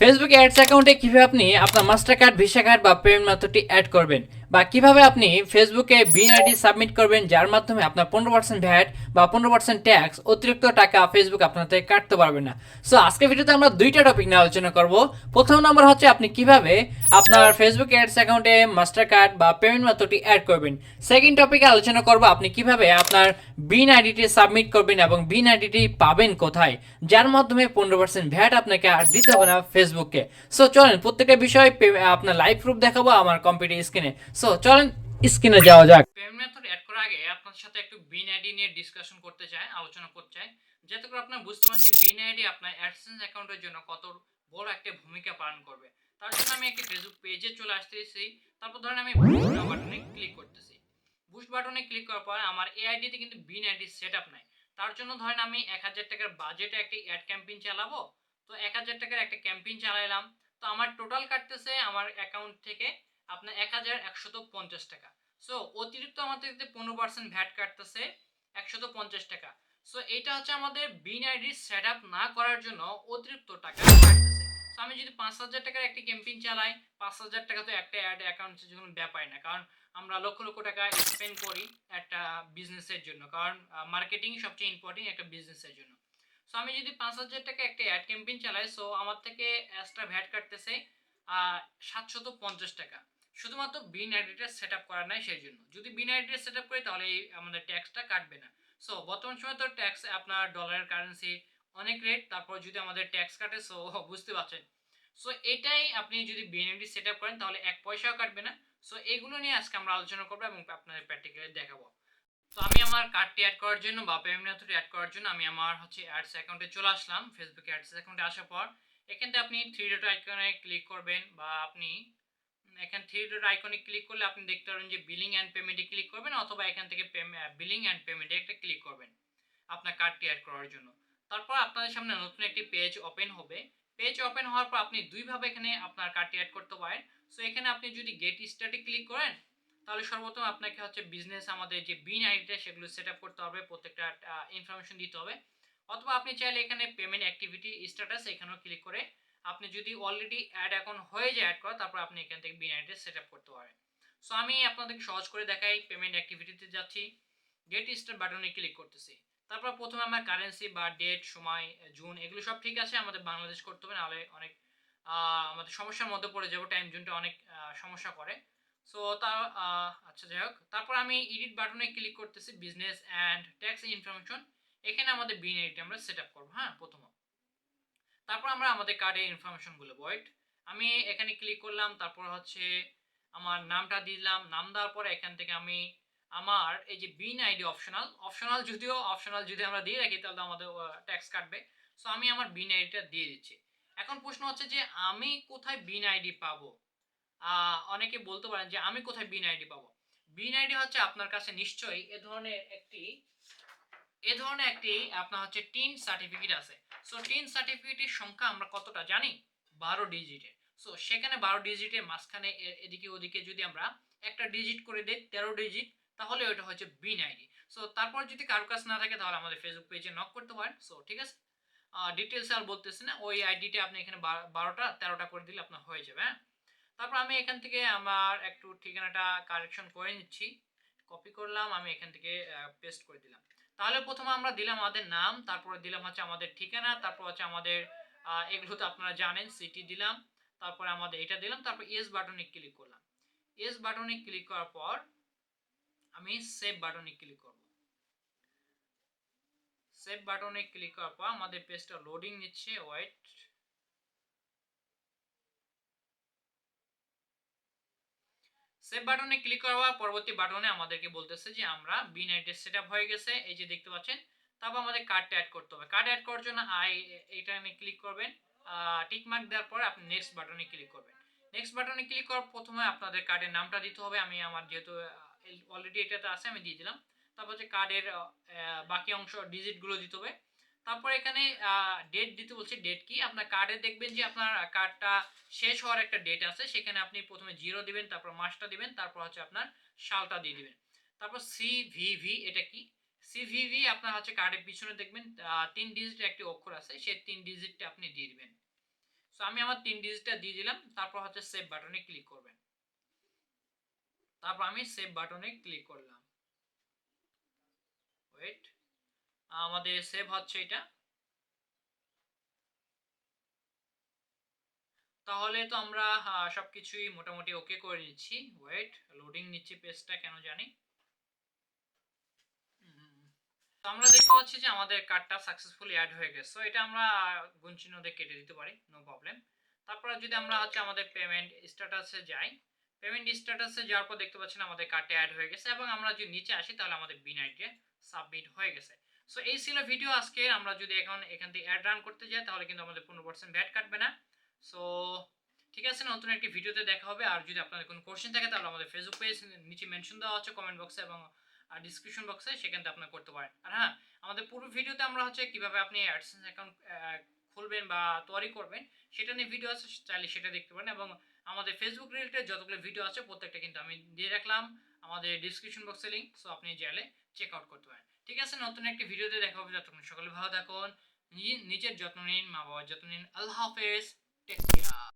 Facebook ads অ্যাকাউন্টে কীভাবে আপনি আপনার মাস্টার কার্ড ভিসা কার্ড বা পেমেন্ট মেথডটি অ্যাড করবেন? বা কীভাবে আপনি ফেসবুকে বিন আইডি সাবমিট করবেন, যার মাধ্যমে আপনার পনেরো পার্সেন্ট ভ্যাট বা পনেরো পার্সেন্ট ট্যাক্স অতিরিক্ত টাকা ফেসবুক আপনার থেকে কাটতে পারবে না। সো আজকে ভিডিওতে আমরা দুইটা টপিক নিয়ে আলোচনা করব। প্রথম নম্বর হচ্ছে আপনি কীভাবে আপনার ফেসবুক অ্যাডস অ্যাকাউন্টে মাস্টার কার্ড বা পেমেন্ট মেথডটি অ্যাড করবেন। সেকেন্ড টপিকে আলোচনা করব আপনি কীভাবে আপনার বিন আইডিটি সাবমিট করবেন এবং বিন আইডিটি পাবেন কোথায়, যার মাধ্যমে পনেরো পার্সেন্ট ভ্যাট আপনাকে আর দিতে হবে না ফেসবুকে সো চলেন প্রত্যেকটা বিষয় আপনার লাইভ প্রুফ দেখাবো আমার কম্পিউটার স্ক্রিনে সো চলেন, স্ক্রিনে যাওয়া যাক। পেমেন্ট মেথড অ্যাড করার আগে আপনার সাথে একটু বিন আইডি নিয়ে ডিসকাশন করতে চাই, আলোচনা করতে চাই। যাতে করে আপনার বুঝতে পারেন যে বিন আইডি আপনার অ্যাডসেন্স অ্যাকাউন্টের জন্য কত বড় একটা ভূমিকা পালন করবে। তার জন্য আমি একটি ফেসবুক পেজে চলে আসতেছি। তারপর ধরেন আমি বাটনে ক্লিক করতেছি। বুস্ট বাটনে ক্লিক করার পর আমার এআইডিতে কিন্তু বিন আইডি সেট আপ নাই। তার জন্য ধরেন আমি এক হাজার টাকার বাজেটে একটি অ্যাড ক্যাম্পেইন চালাবো। তো এক হাজার টাকার একটা ক্যাম্পেইন চালাইলাম। তো আমার টোটাল কাটতেছে আমার অ্যাকাউন্ট থেকে আপনার এক হাজার একশত পঞ্চাশ টাকা। সো অতিরিক্ত আমাদের পনেরো পার্সেন্ট ভ্যাট কাটতেছে, একশত পঞ্চাশ টাকা। সো এটা হচ্ছে আমাদের বিন আইডি সেট আপ না করার জন্য অতিরিক্ত টাকা কাটতেছে। সো আমি যদি পাঁচ হাজার টাকার একটি ক্যাম্পেইন চালাই, পাঁচ হাজার টাকা তো একটা অ্যাড অ্যাকাউন্টের জন্য ব্যাপার না। কারণ আমরা লক্ষ লক্ষ টাকা স্পেন্ড করি একটা বিজনেসের জন্য। কারণ মার্কেটিং সবচেয়ে ইম্পর্টেন্ট একটা বিজনেসের জন্য। সো আমি যদি পাঁচ হাজার টাকা একটা অ্যাড ক্যাম্পেইন চালাই সো আমার থেকে এক্সট্রা ভ্যাট কাটতেছে সাতশত পঞ্চাশ টাকা। শুধুমাত্র বিন আইডিটা সেট আপ করা নাই সেই জন্য যদি বিন আইডিটা সেট আপ করি, তাহলে এই আমাদের ট্যাক্সটা কাটবে না। সো বর্তমান সময় তো ট্যাক্স আপনার ডলারের কারেন্সি অনেক রেট তারপর যদি আমাদের ট্যাক্স কাটে সো বুঝতে পারছেন? সো এটাই আপনি যদি আইডি সেট আপ করেন, তাহলে এক পয়সাও কাটবে না। সো এগুলো নিয়ে আজকে আমরা আলোচনা করব এবং আপনাদের প্র্যাকটিক্যালি দেখাবো। তো আমি আমার কার্ডটি অ্যাড করার জন্য বা পেমেন্ট মেথড অ্যাড করার জন্য আমি আমার হচ্ছে অ্যাডস অ্যাকাউন্টে চলে আসলাম। ফেসবুকে অ্যাডস অ্যাকাউন্টে আসার পর, এখান থেকে আপনি থ্রি ডট আইকনে ক্লিক করবেন বা আপনি এখান থ্রি ডট আইকনে ক্লিক করলে আপনি দেখতে পারবেন যে বিলিং অ্যান্ড পেমেন্টে ক্লিক করবেন অথবা এখান থেকে বিলিং অ্যান্ড পেমেন্টে একটা ক্লিক করবেন আপনার কার্ডটি অ্যাড করার জন্য। তারপর আপনাদের সামনে নতুন একটি পেজ ওপেন হবে। পেজ ওপেন হওয়ার পর আপনি দুইভাবে এখানে আপনার কার্ডটি অ্যাড করতে পারেন। সো এখানে আপনি যদি গেট স্টার্টে ক্লিক করেন, তাহলে সর্বপ্রথম আপনাকে হচ্ছে বিজনেস আমাদের যে বিন আইডিটা সেগুলো সেট আপ করতে হবে, প্রত্যেকটা ইনফরমেশন দিতে হবে। অথবা আপনি চাইলে এখানে পেমেন্ট অ্যাক্টিভিটি স্ট্যাটাস এখানেও ক্লিক করে আপনি যদি অলরেডি অ্যাড অ্যাকাউন্ট হয়ে যায় অ্যাড করা, তারপর আপনি এখান থেকে বিন আইডিটা সেট আপ করতে পারেন। সো আমি আপনাদেরকে সহজ করে দেখাই পেমেন্ট অ্যাক্টিভিটিতে যাচ্ছি গেট স্টার্ট বাটনে ক্লিক করতেছি। তারপর প্রথমে আমার কারেন্সি বা ডেট সময় জুন এগুলো সব ঠিক আছে, আমাদের বাংলাদেশ করতে হবে, নাহলে অনেক আমাদের সমস্যার মধ্যে পড়ে যাব টাইম জোনটা অনেক সমস্যা করে। সো তা আচ্ছা যাই হোক। তারপর আমি এডিট বাটনে ক্লিক করতেছি বিজনেস অ্যান্ড ট্যাক্স ইনফরমেশন এখানে আমাদের বিন এডিট আমরা সেট আপ করব হ্যাঁ প্রথমত। তারপর আমরা আমাদের কার্ডের ইনফরমেশনগুলো ওয়েট আমি এখানে ক্লিক করলাম, তারপর হচ্ছে আমার নামটা দিলাম, নাম দেওয়ার পরে এখান থেকে আমি আমার এই যে বিন আইডি অপশনাল অপশনাল যদিও অপশনাল যদি আমরা দিয়ে রাখি তাহলে আমাদের ট্যাক্স কাটবে। সো আমি আমার বিন আইডিটা দিয়ে দিচ্ছি। এখন প্রশ্ন হচ্ছে যে আমি কোথায় বিন আইডি পাবো? অনেকে বলতে পারেন যে আমি কোথায় বিন আইডি পাবো? বিন আইডি হচ্ছে আপনার কাছে নিশ্চয়ই এ ধরনের একটি এ ধরনের একটি আপনার হচ্ছে টিন সার্টিফিকেট আছে। সো টিন সার্টিফিকেটের সংখ্যা আমরা কতটা জানি? বারো ডিজিটের সো সেখানে বারো ডিজিটের মাঝখানে এদিকে ওদিকে যদি আমরা একটা ডিজিট করে দিই, তেরো ডিজিট তাহলে ওইটা হচ্ছে বিন আইডি সো তারপর যদি কারও কাছে না থাকে, তাহলে আমাদের ফেসবুক পেজে নক করতে পারেন। সো ঠিক আছে? ডিটেলস আর বলতেছি না, ওই আইডিটা আপনি এখানে বারোটা, তেরোটা করে দিলে আপনার হয়ে যাবে হ্যাঁ? তারপর আমি এখান থেকে আমার একটু ঠিকানাটা কারেকশন করে নিচ্ছি। কপি করলাম, আমি এখান থেকে পেস্ট করে দিলাম। তাহলে প্রথমে আমরা দিলাম আমাদের নাম, তারপরে দিলাম হচ্ছে আমাদের ঠিকানা, তারপর হচ্ছে আমাদের এগুলো তো আপনারা জানেন সিটি দিলাম, তারপরে আমাদের এটা দিলাম, তারপর এস বাটনে ক্লিক করলাম। এস বাটনে ক্লিক করার পর আমি সেভ বাটনে ক্লিক করব। সেভ বাটনে ক্লিক করার পর আমাদের পেজটা লোডিং নিচ্ছে ওয়েট সেভ বাটনে ক্লিক করার পরবর্তী বাটনে আমাদেরকে বলতেছে যে আমরা বিন অ্যাড্রেস সেট হয়ে গেছে। এই যে দেখতে পাচ্ছেন, তারপর আমাদের কার্ডটা অ্যাড করতে হবে। কার্ড অ্যাড করার জন্য আই এইটা ক্লিক করবেন। টিক মার্ক দেওয়ার পরে আপনি নেক্সট বাটনে ক্লিক করবেন। নেক্সট বাটনে ক্লিক করার প্রথমে আপনাদের কার্ডের নামটা দিতে হবে। আমি আমার যেহেতু অলরেডি এটাতে আছে, আমি দিয়ে দিলাম। তারপর হচ্ছে কার্ডের বাকি অংশ ডিজিটগুলো দিতে হবে। তারপর এখানে ডেট দিতে বলছে ডেট কি? আপনার কার্ডে দেখবেন যে আপনার কার্ডটা শেষ হওয়ার একটা ডেট আছে। সেখানে আপনি প্রথমে জিরো দিবেন, তারপর মাসটা দিবেন, তারপর হচ্ছে আপনার সালটা দিয়ে দিবেন। তারপর সিভিভি এটা কি? সিভিভি আপনার হচ্ছে কার্ডের পিছনে দেখবেন তিন ডিজিট একটি অক্ষর আছে সেই তিন ডিজিটটা আপনি দিয়ে দিবেন। সো আমি আমার তিন ডিজিটটা দিয়ে দিলাম, তারপর হচ্ছে সেভ বাটনে ক্লিক করবেন। তারপর আমি সেভ বাটনে ক্লিক করলাম। ওয়েট আমাদের সেভ হচ্ছে এটা। তাহলে তো আমরা আহ, সবকিছুই মোটামুটি ওকে করে নিচ্ছি। ওয়েট লোডিং নিচ্ছি পেজটা কেন জানি। আমরা দেখতে পাচ্ছি যে আমাদের কার্ডটা সাকসেসফুলি অ্যাড হয়ে গেছে। এটা আমরা গুণ চিহ্ন দিয়ে কেটে দিতে পারি নো প্রবলেম তারপর যদি আমরা হচ্ছে আমাদের পেমেন্ট স্ট্যাটাসে যাই পেমেন্ট স্ট্যাটাসে যাওয়ার পর দেখতে পাচ্ছেন আমাদের কার্ডটা অ্যাড হয়ে গেছে এবং আমরা যদি নিচে আসি তাহলে আমাদের বিন সাবমিট হয়ে গেছে। সো এই ছিল ভিডিও আজকে। আমরা যদি এখন এখান থেকে অ্যাড রান করতে যাই, তাহলে কিন্তু আমাদের পনেরো পার্সেন্ট ভ্যাট কাটবে না। সো ঠিক আছে, নতুন একটি ভিডিওতে দেখা হবে। আর যদি আপনাদের কোনো কোশ্চেন থাকে, তাহলে আমাদের ফেসবুক পেজ নিচে মেনশন দেওয়া আছে কমেন্ট বক্সে এবং আর ডিসক্রিপশন বক্সে সেখান থেকে আপনার করতে পারেন। আর হ্যাঁ আমাদের পুরো ভিডিওতে আমরা হচ্ছে কীভাবে আপনি অ্যাডসেন্স অ্যাকাউন্ট খুলবেন বা তৈরি করবেন, সেটা নিয়ে ভিডিও আছে, চাইলে সেটা দেখতে পারেন। এবং আমাদের ফেসবুক রিলেটেড যতগুলো ভিডিও আছে, প্রত্যেকটা কিন্তু আমি দিয়ে রাখলাম। আমাদের ডিসক্রিপশন বক্সে লিঙ্ক সো আপনি জেলে চেক আউট করতে পারেন। ঠিক আছে, নতুন একটি ভিডিওতে দেখা হবে যতক্ষণ সকলে ভালো থাকুন। নিজের যত্ন নিন মা বাবার যত্ন নিন। আল্লাহ হাফেজ টেক কেয়ার